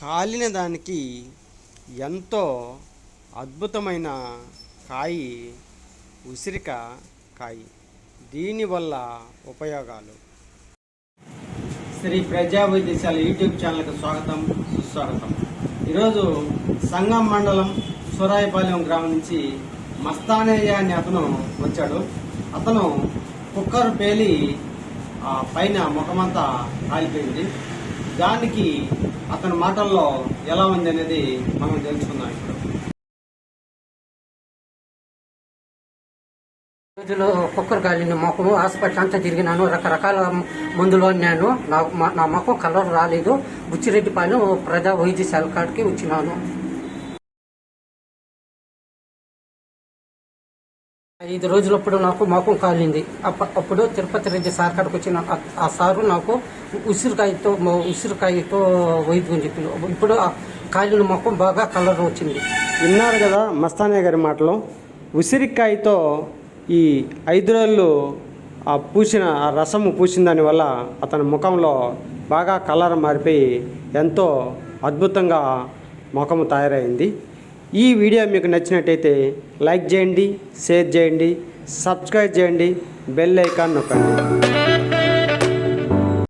కాలిన దానికి ఎంతో అద్భుతమైన కాయి ఉసిరిక కాయి. దీనివల్ల ఉపయోగాలు. శ్రీ ప్రజా వైద్యశాల యూట్యూబ్ ఛానల్కి స్వాగతం సుస్వాగతం. ఈరోజు సంగం మండలం సూరాయపాలెం గ్రామం నుంచి మస్తానయ్య అని అతను వచ్చాడు. అతను కుక్కర్ పేలి ఆ పైన ముఖమంతా కాలిపోయింది. దానికి అతని మాటల్లో ఎలా ఉంది అనేది మనం తెలుసుకుందాం ఇప్పుడు. రోజులు కుక్కర్ కాలిన మొక్కము హాస్పిటల్ అంతా తిరిగినాను రకరకాల మందులు అన్నాను నా మా- నా మొక్కం కలర్ రాలేదు. బుచ్చిరెడ్డిపాలెం ప్రజా వైద్యశాల కాడికి వచ్చినాను. ఐదు రోజులప్పుడు నాకు మొఖం కాలింది. అప్ప- అప్పుడు తిరుపతి రెడ్డి సార్ కాడికి వచ్చిన ఆ- సారు నాకు ఉసిరికాయతో ఉసిరికాయతో వైద్యం చెప్పి ఇప్పుడు ఆ కాలిన మొఖం బాగా కలర్ వచ్చింది. విన్నారు కదా మస్తానే గారి మాటలు. ఉసిరికాయతో ఈ ఐదు రోజులు ఆ పూసిన ఆ రసము పూసిన దానివల్ల అతని ముఖంలో బాగా కలర్ మారిపోయి ఎంతో అద్భుతంగా ముఖము తయారైంది. ఈ వీడియో మీకు నచ్చినట్టయితే లైక్ చేయండి షేర్ చేయండి సబ్స్క్రైబ్ చేయండి బెల్ ఐకాన్ నొక్కండి.